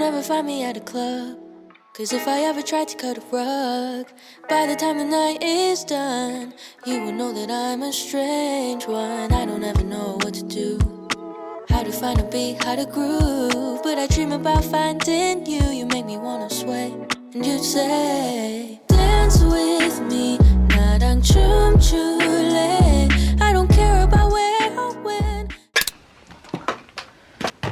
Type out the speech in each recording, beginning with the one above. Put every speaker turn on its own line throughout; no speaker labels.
won't ever find me at a club. Cause if I ever tried to cut a rug, by the time the night is done, you will know that I'm a strange one. I don't ever know what to do. How to find a beat, how to groove. But I dream about finding you. You make me wanna sway. And you'd say, Dance with me. 나랑 춤출래. I don't care about where or when.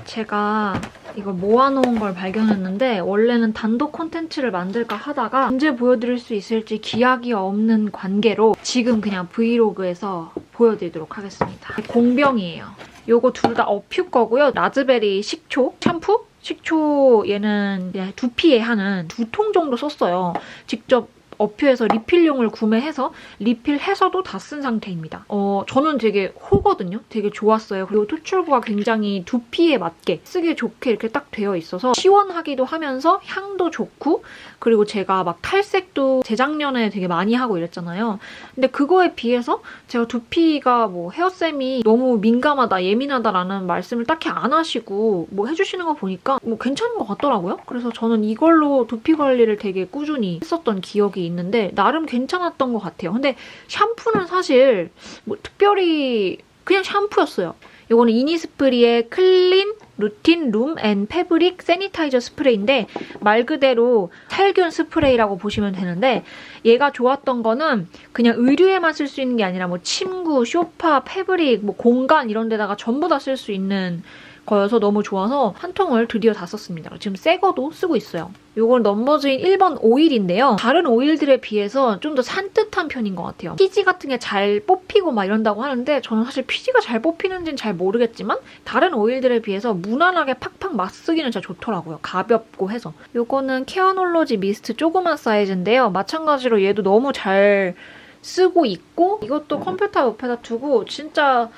제가 이걸 모아놓은 걸 발견했는데 원래는 단독 콘텐츠를 만들까 하다가 언제 보여드릴 수 있을지 기약이 없는 관계로 지금 그냥 브이로그에서 보여드리도록 하겠습니다. 공병이에요. 요거 둘 다 어퓨 거고요. 라즈베리 식초 샴푸? 식초 얘는 두피에 하는 두 통 정도 썼어요. 직접 어퓨에서 리필용을 구매해서 리필해서도 다 쓴 상태입니다. 어, 저는 되게 호거든요. 되게 좋았어요. 그리고 토출구가 굉장히 두피에 맞게 쓰기 좋게 이렇게 딱 되어 있어서 시원하기도 하면서 향도 좋고 그리고 제가 막 탈색도 재작년에 되게 많이 하고 이랬잖아요. 근데 그거에 비해서 제가 두피가 뭐 헤어쌤이 너무 민감하다, 예민하다라는 말씀을 딱히 안 하시고 뭐 해주시는 거 보니까 뭐 괜찮은 것 같더라고요. 그래서 저는 이걸로 두피 관리를 되게 꾸준히 했었던 기억이 있는데 나름 괜찮았던 것 같아요. 근데 샴푸는 사실 뭐 특별히 그냥 샴푸였어요. 이거는 이니스프리의 클린 루틴 룸 앤 패브릭 세니타이저 스프레이인데 말 그대로 살균 스프레이라고 보시면 되는데 얘가 좋았던 거는 그냥 의류에만 쓸 수 있는 게 아니라 뭐 침구, 쇼파, 패브릭, 뭐 공간 이런 데다가 전부 다 쓸 수 있는 거여서 너무 좋아서 한 통을 드디어 다 썼습니다. 지금 새 거도 쓰고 있어요. 이건 넘버즈인 1번 오일인데요. 다른 오일들에 비해서 좀 더 산뜻한 편인 것 같아요. 피지 같은 게 잘 뽑히고 막 이런다고 하는데 저는 사실 피지가 잘 뽑히는지는 잘 모르겠지만 다른 오일들에 비해서 무난하게 팍팍 막 쓰기는 진짜 좋더라고요. 가볍고 해서. 이거는 케어놀로지 미스트 조그만 사이즈인데요. 마찬가지로 얘도 너무 잘 쓰고 있고 이것도 컴퓨터 옆에다 두고 진짜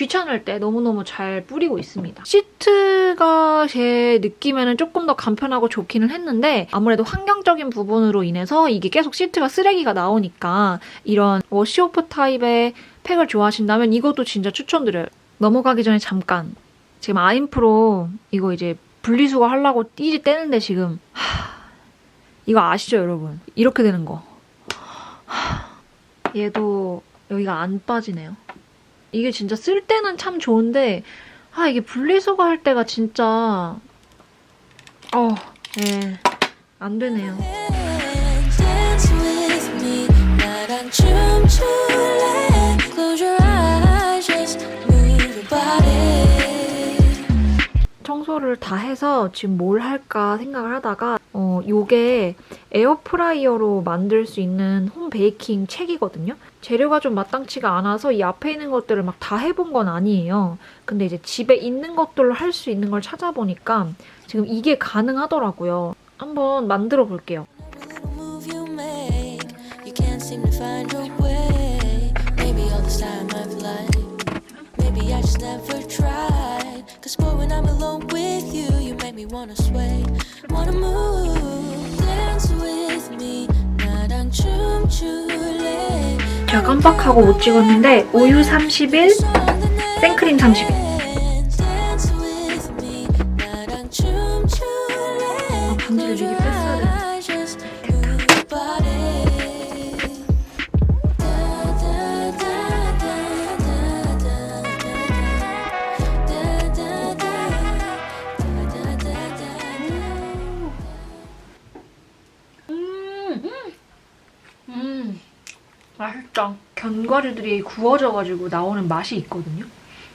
귀찮을 때 너무너무 잘 뿌리고 있습니다. 시트가 제 느낌에는 조금 더 간편하고 좋기는 했는데 아무래도 환경적인 부분으로 인해서 이게 계속 시트가 쓰레기가 나오니까 이런 워시오프 타입의 팩을 좋아하신다면 이것도 진짜 추천드려요. 넘어가기 전에 잠깐 지금 아임프로 이거 이제 분리수거 하려고 띠지 떼는데 지금 하, 이거 아시죠 여러분? 이렇게 되는 거. 하, 얘도 여기가 안 빠지네요. 이게 진짜 쓸 때는 참 좋은데 아 이게 분리수거 할 때가 진짜 어, 예, 안 되네요. 청소를 다 해서 지금 뭘 할까 생각을 하다가 어 요게 에어프라이어로 만들 수 있는 홈 베이킹 책이거든요. 재료가 좀 마땅치가 않아서 이 앞에 있는 것들을 막 다 해본 건 아니에요. 근데 이제 집에 있는 것들로 할 수 있는 걸 찾아보니까 지금 이게 가능하더라고요. 한번 만들어 볼게요.
me wanna sway wanna move dance with me 나랑 춤출래
제가 깜빡하고 못 찍었는데 우유 30일 생크림 30일 맛있다. 견과류들이 구워져가지고 나오는 맛이 있거든요.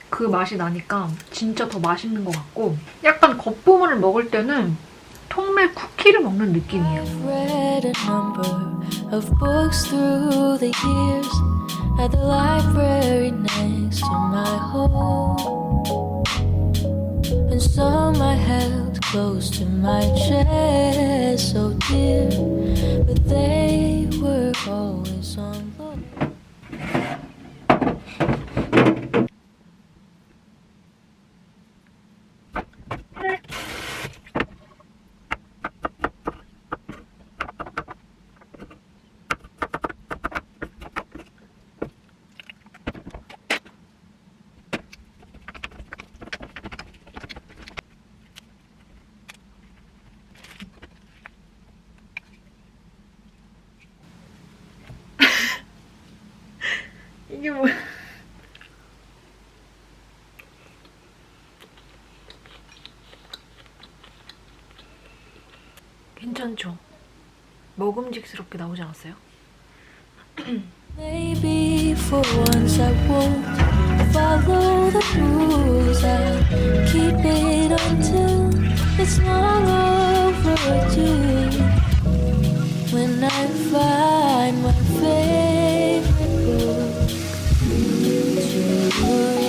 그 맛이 나니까 진짜 더 맛있는 것 같고 약간 겉부분을 먹을 때는 통밀 쿠키를 먹는 느낌이에요.
And some I held close to my chest, so dear, but they were always on
괜찮죠? 먹음직스럽게 나오지 않았어요?
Maybe for once I won't follow the rules. I'll keep it until it's long overdue. When I find my favorite book to read.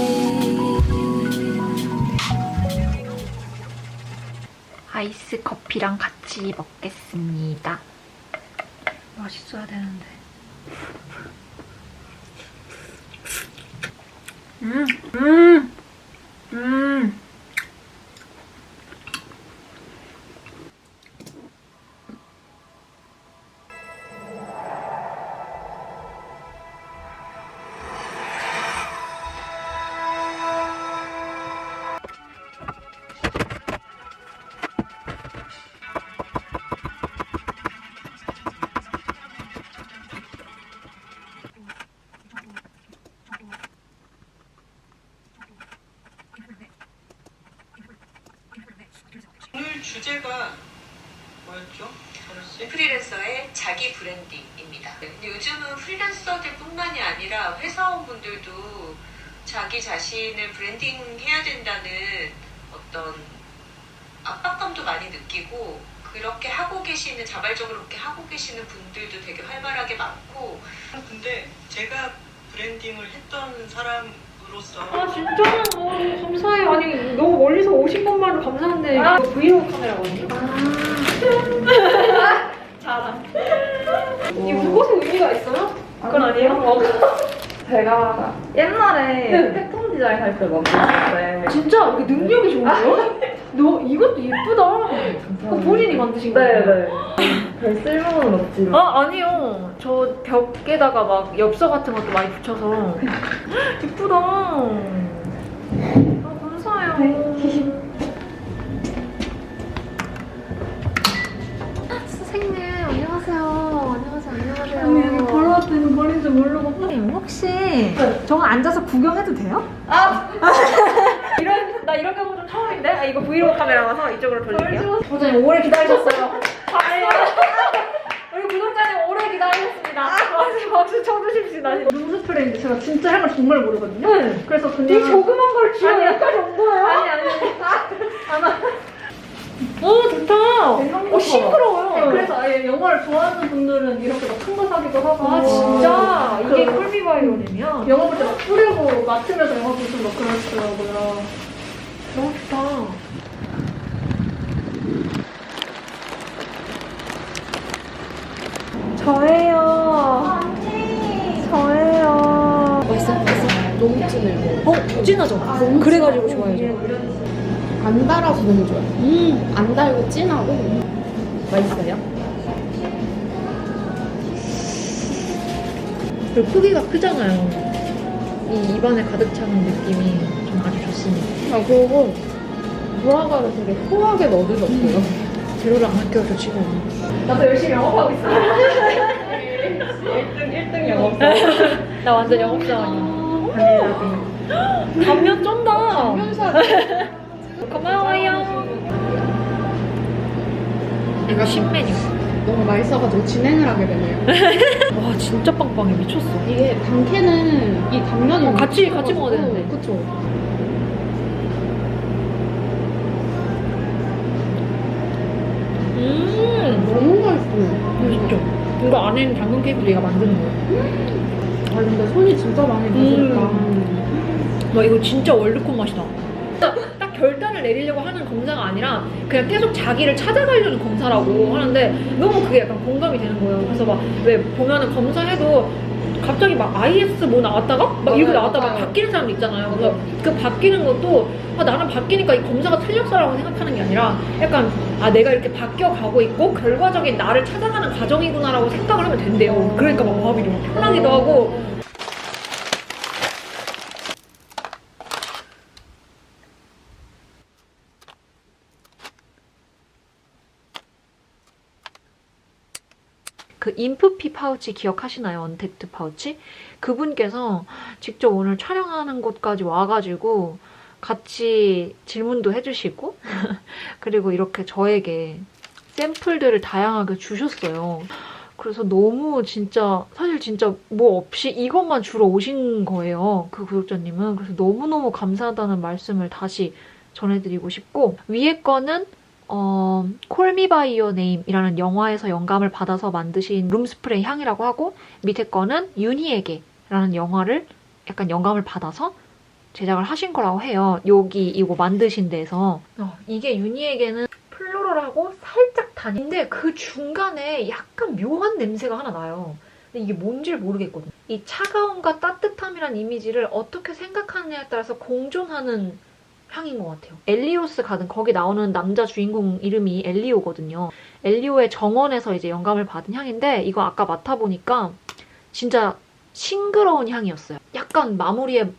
아이스 커피랑 같이 먹겠습니다. 맛있어야 되는데. 음, 음, 음.
많고
근데 제가 브랜딩을 했던 사람으로서
아 진짜 너무 감사해요. 아니 너무 멀리서 오신 것만으로 감사한데 이거 브이로그 카메라거든요. 자랑. 이 무엇에 의미가 있어요? 그건 아니에요?
제가 옛날에 패턴 디자인 할 때 만들었을 때
진짜 이게 능력이 좋은 거예요? 너 이것도 예쁘다. 그거 본인이 만드신 거예요?
네네 별 쓸모는 없지만
아 아니요. 저 벽에다가 막 엽서 같은 것도 많이 붙여서 예쁘다. 아 감사해요. 선생님 안녕하세요. 안녕하세요. 안녕하세요.
있는 버린 줄 모르고
선생님 혹시 저는 앉아서 구경해도 돼요? 아 나 이런 경우 좀 처음인데 아, 이거 브이로그 카메라라서 이쪽으로 돌릴게요. 선생님 오래 기다리셨어요. 우리 구독자님 오래 기다리셨습니다. 박수 박수 쳐주십시다.
룸스프레이인데 제가 진짜 향을 정말 모르거든요.
응.
그래서 그냥
이 조그만 걸
아니,
여기까지 온 거예요? 아니 아니. 오 좋다. 어 싱그러워요.
그래서 아예 영화를 좋아하는 분들은 이렇게 막 큰 거 사기도 하고
아 진짜 이게
그
콜미바이오님이야.
영화 볼 때 막 뿌리고 맡으면서 영화 보시면 막 그러시더라고요.
너무 좋다. 저예요. 저예요.
맛있어? 맛있어? 너무 진해 이거
어, 진하죠? 그래가지고 좋아요, 저.
안 달아서 너무 좋아요 음 안 달고 진하고 맛있어요?
그리고 크기가 크잖아요. 이 입안에 가득 차는 느낌이 좋습니다.
아 그리고 무화과를 되게 소하게 넣어주셨어요
재료를 안 아껴도 지금.
나도 열심히 영업하고 있어.
1등 1등 영업
나 완전 영업사원이야. 단면 쩐다. 고마워요. 이거 신메뉴.
너무 맛있어가지고 진행을 하게 되네요
와 진짜 빵빵해 미쳤어.
이게 당캐는 이 당면이
어, 같이- 같이 먹어야 되는데.
그쵸
음.
너무 맛있어요
진짜. 이거 안에 있는 당근 케이크 얘가 만드는 거야.
아 근데 손이 진짜 많이 가시니까
와 이거 진짜 월드컵 맛이다. 딱, 딱 결단을 내리려고 하는 검사가 아니라 그냥 계속 자기를 찾아가려는 검사라고 하는데 너무 그게 약간 공감이 되는 거예요. 그래서 막 왜 보면은 검사해도 갑자기 막 IS 뭐 나왔다가 막
맞아요,
나왔다가 막
맞아요.
바뀌는 사람도 있잖아요. 그래서 그 바뀌는 것도 아, 나는 바뀌니까 이 검사가 틀렸어라고 생각하는 게 아니라 약간 아 내가 이렇게 바뀌어 가고 있고 결과적인 나를 찾아가는 과정이구나라고 생각을 하면 된대요. 그러니까 막 마음이 너무 편하기도 하고 인프피 파우치 기억하시나요? 언택트 파우치? 그분께서 직접 오늘 촬영하는 곳까지 와가지고 같이 질문도 해주시고 그리고 이렇게 저에게 샘플들을 다양하게 주셨어요. 그래서 너무 진짜 사실 진짜 뭐 없이 이것만 주러 오신 거예요. 그 구독자님은. 그래서 너무너무 감사하다는 말씀을 다시 전해드리고 싶고 위에 거는 어, 콜미 바이 어 네임이라는 영화에서 영감을 받아서 만드신 룸스프레이 향이라고 하고 밑에 거는 윤희에게 라는 영화를 약간 영감을 받아서 제작을 하신 거라고 해요. 여기 이거 만드신 데서 어, 이게 윤희에게는 플로럴하고 살짝 단인데 그 중간에 약간 묘한 냄새가 하나 나요. 근데 이게 뭔지를 모르겠거든요. 이 차가움과 따뜻함이란 이미지를 어떻게 생각하느냐에 따라서 공존하는 향인 것 같아요. 엘리오스 가든 거기 나오는 남자 주인공 이름이 엘리오거든요. 엘리오의 정원에서 이제 영감을 받은 향인데 이거 아까 맡아보니까 진짜 싱그러운 향이었어요. 약간 마무리에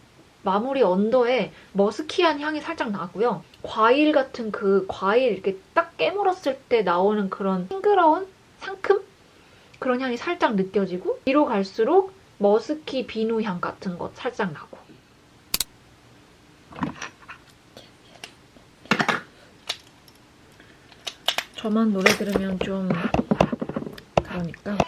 마무리 언더에 머스키한 향이 살짝 나고요. 과일 같은 그 과일 이렇게 딱 깨물었을 때 나오는 그런 싱그러운 상큼 그런 향이 살짝 느껴지고 뒤로 갈수록 머스키 비누 향 같은 것 살짝 나고 저만 노래 들으면 좀 그러니까.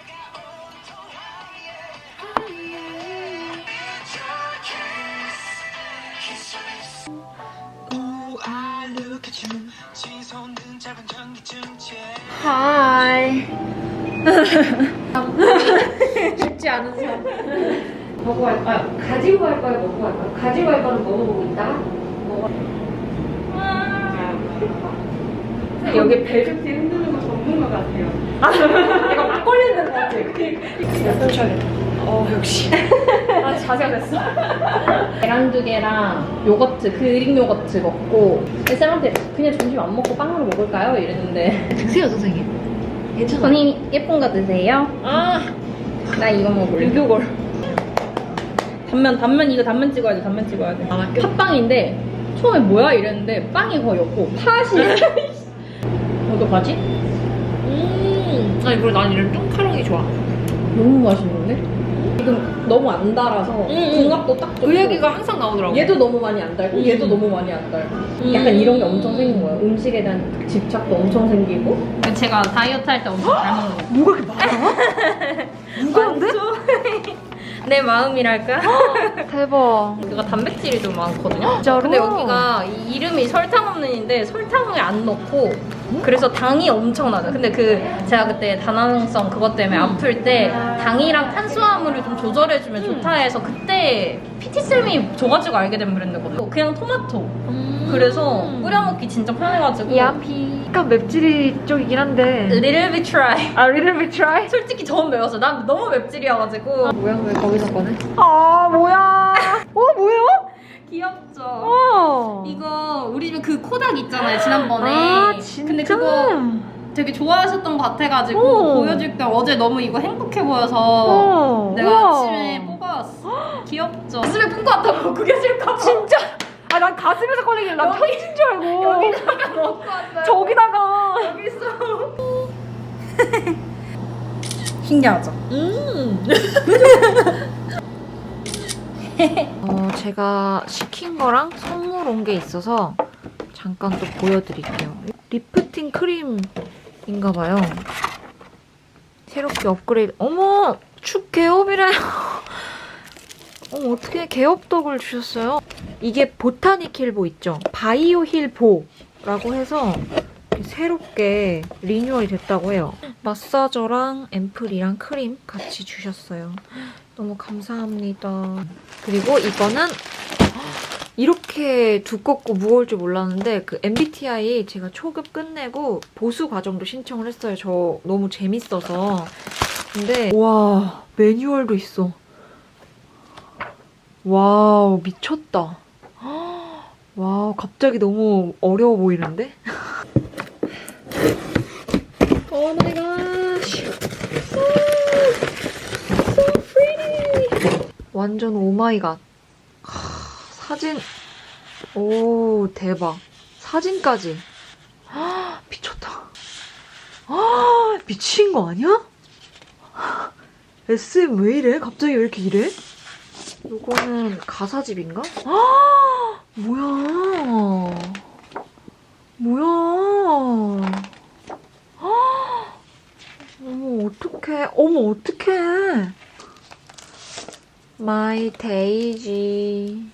하이 쉽지 않은 삶 먹고 갈 아, 가지고 갈 거야 먹고 갈 거야. 가지고 갈 거는 먹어보고 있다가 먹어 여기 벨트
흔드는 거 전문가 같아요.
이거 막 걸리는 것 같아. 몇 쳐야겠다 어 역시. 아 자세가 됐어.
계란 두 개랑 요거트, 그릭 요거트 먹고 쌤한테 그냥 점심 안 먹고 빵으로 먹을까요? 이랬는데.
드세요 선생님. 괜찮아요.
선생님 예쁜 거 드세요?
아.
나 이거 먹을래.
유교걸.
단면, 단면 이거 단면 찍어야 돼, 단면 찍어야 돼.
아, 그-
팥빵인데 처음에 뭐야? 이랬는데 빵이 거의 없고 팥이 어떡하지?
음 아니 그리고 난 이런 뚱카롱이 좋아
너무 맛있는데? 지금 너무 안 달아서
음.
궁합도 딱 좋고
그 얘기가 항상 나오더라고
얘도 너무 많이 안 달고
음.
얘도 너무 많이 안 달고
음.
약간 이런 게 엄청 생긴 거예요 음식에 대한 집착도 엄청 생기고 제가 다이어트 할 때 엄청 잘 먹는 거
뭐가 이렇게 많아? 무거운데?
내 마음이랄까?
대박
여기가 단백질이 좀 많거든요
진짜로?
근데 여기가 이 이름이 설탕 없는인데 설탕을 안 넣고 그래서 당이 엄청 나죠. 근데 그 제가 그때 다낭성 그것 때문에 아플 때 당이랑 탄수화물을 좀 조절해주면 좋다 해서 그때 PT 쌤이 줘가지고 알게 된 브랜드거든요. 그냥 토마토. 그래서 뿌려 먹기 진짜 편해가지고.
야피 약간 맵찔이 쪽이긴 한데
Little bit try.
아 little bit try?
솔직히 저는 매웠어. 난 너무 맵찔이어가지고.
뭐야 왜 거기서 꺼내? 아 뭐야 어 뭐예요?
귀엽죠.
어
이거 우리 집에 그 코닥 있잖아요 지난번에.
아 진짜?
근데 그거 되게 좋아하셨던 것 같아가지고
어.
보여줄 때 어제 너무 이거 행복해 보여서
어
내가
우와.
아침에 뽑아왔어. 귀엽죠? 가슴에 뿜고 왔다고 구겨질까 봐.
진짜 아 난 가슴에서 걸리길래 난 편지인 줄 알고
여기다가 넣고 왔어요.
저기다가
여기 있어. 신기하죠?
음. 어, 제가 시킨 거랑 선물 온 게 있어서 잠깐 또 보여드릴게요. 리프팅 크림인가 봐요. 새롭게 업그레이드. 어머! 축 개업이래. 어머, 어떻게 개업덕을 주셨어요? 이게 보타닉 힐보 있죠? 바이오 힐보라고 해서 새롭게 리뉴얼이 됐다고 해요. 마사저랑 앰플이랑 크림 같이 주셨어요. 너무 감사합니다. 그리고 이거는 이렇게 두껍고 무거울 줄 몰랐는데 그 MBTI 제가 초급 끝내고 보수 과정도 신청을 했어요. 저 너무 재밌어서. 근데 와 매뉴얼도 있어. 와우 미쳤다. 와우 갑자기 너무 어려워 보이는데? 오 마이 갓. 완전 오마이갓. 사진, 오, 대박. 사진까지. 아, 미쳤다. 아, 미친 거 아니야? SM 왜 이래? 갑자기 왜 이렇게 이래? 요거는 가사집인가? 아, 뭐야. 뭐야. 아, 어머, 어떡해. 마이 데 이지.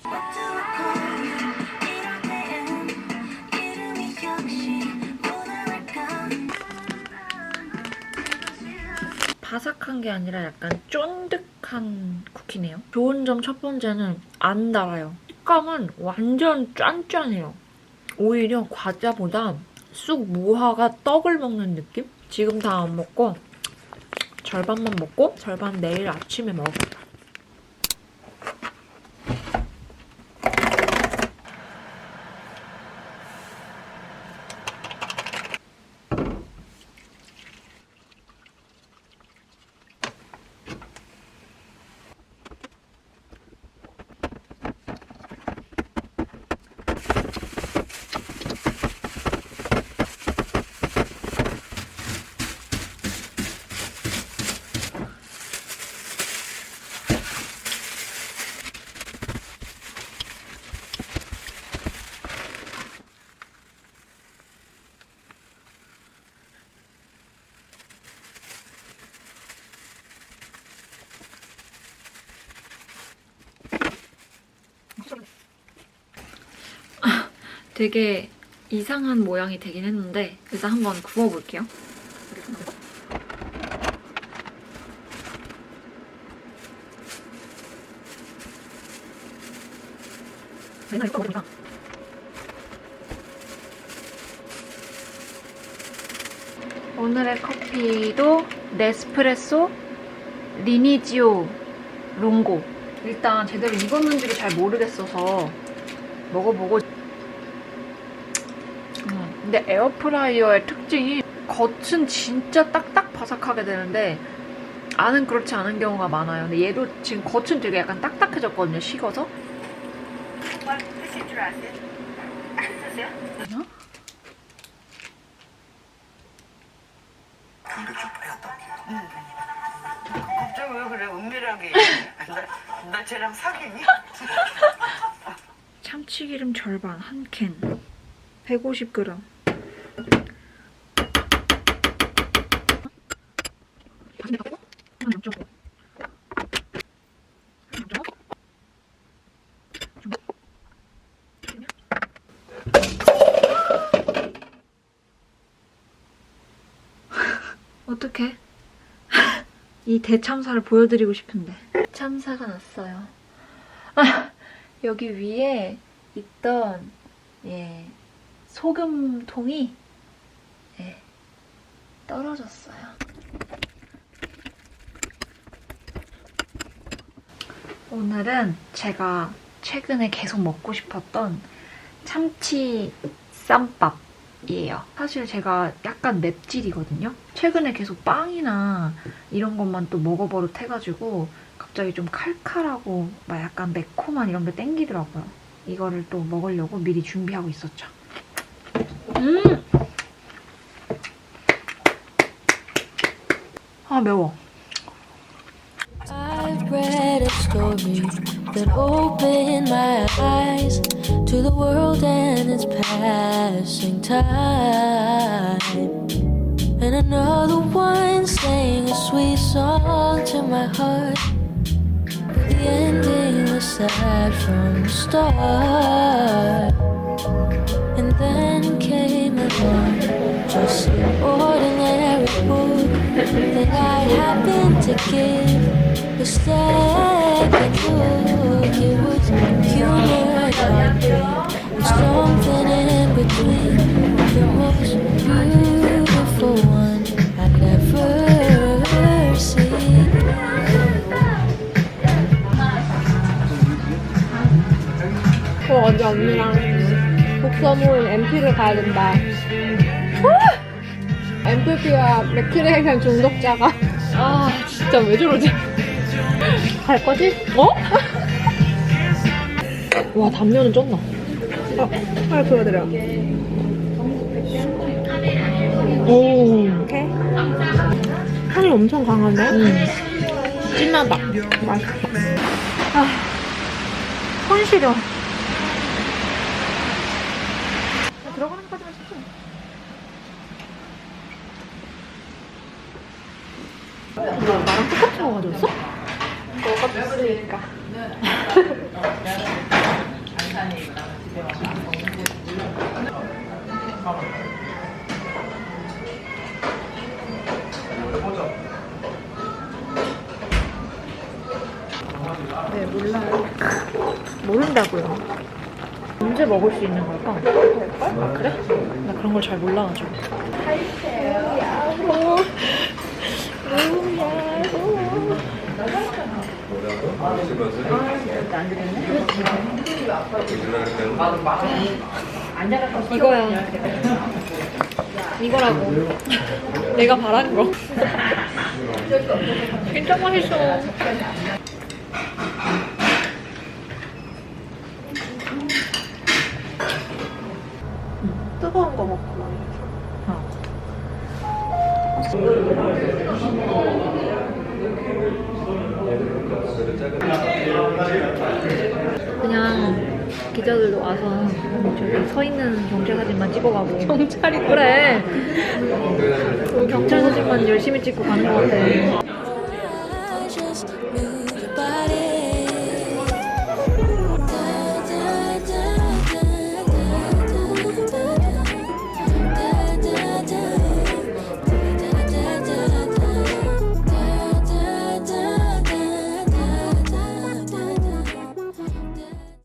바삭한 게 아니라 약간 쫀득한 쿠키네요. 좋은 점 첫 번째는 안 달아요. 식감은 완전 짠짠해요. 오히려 과자보다 쑥 무화과 떡을 먹는 느낌? 지금 다 안 먹고 절반만 먹고 절반 내일 아침에 먹어요. 되게 이상한 모양이 되긴 했는데 일단 한번 구워볼게요. 오늘의 커피도 네스프레소 리니지오 롱고 일단 제대로 익었는지를 잘 모르겠어서 먹어보고 음, 근데 에어프라이어의 특징이 겉은 진짜 딱딱 바삭하게 되는데 안은 그렇지 않은 경우가 많아요. 근데 얘도 지금 겉은 되게 약간 딱딱해졌거든요. 식어서.
갑자기 왜 그래 은밀하게 나, 나 쟤랑 사귀니?
참치기름 절반 한 캔. 150g. 어떡해? 이 대참사를 보여드리고 싶은데. 참사가 났어요. 아, 여기 위에 있던 예, 소금통이 예, 떨어졌어요. 오늘은 제가 최근에 계속 먹고 싶었던 참치 쌈밥이에요. 사실 제가 약간 맵찔이거든요. 최근에 계속 빵이나 이런 것만 또 먹어버릇 해가지고 갑자기 좀 칼칼하고 막 약간 매콤한 이런 게 땡기더라고요. 이거를 또 먹으려고 미리 준비하고 있었죠. 음! 아, 매워.
Story that opened my eyes to the world and its passing time. And another one sang a sweet song to my heart. But the ending was sad from the start. And then came along just an ordinary book that I happened to give
저 어제 언니랑 독서 모임 MP를 가야 된다. MPP와 맥크레이션 중독자가 아 진짜 왜 저러지? 갈 거지? 어? 와 단면은 쩐다. 어, 빨리 보여드려. 오. 향이 엄청 강한데? 진하다. 맛있어.
손 시려. 들어가는 것까지만 찍자. 너 나랑 똑같은 거 가져왔어?
먹었으니까.
네, 몰라요. 모른다고요. 언제 먹을 수 있는 걸까? 아, 그래? 나 그런 걸 잘 몰라가지고. 이거야. 이거라고. 내가 바란 거. 진짜 맛있어.
뜨거운 거 먹고.
그냥 기자들도 와서 저기 서 있는 경찰 사진만 찍어가고. 경찰이 그래. 경찰 사진만 열심히 찍고 가는 것 같아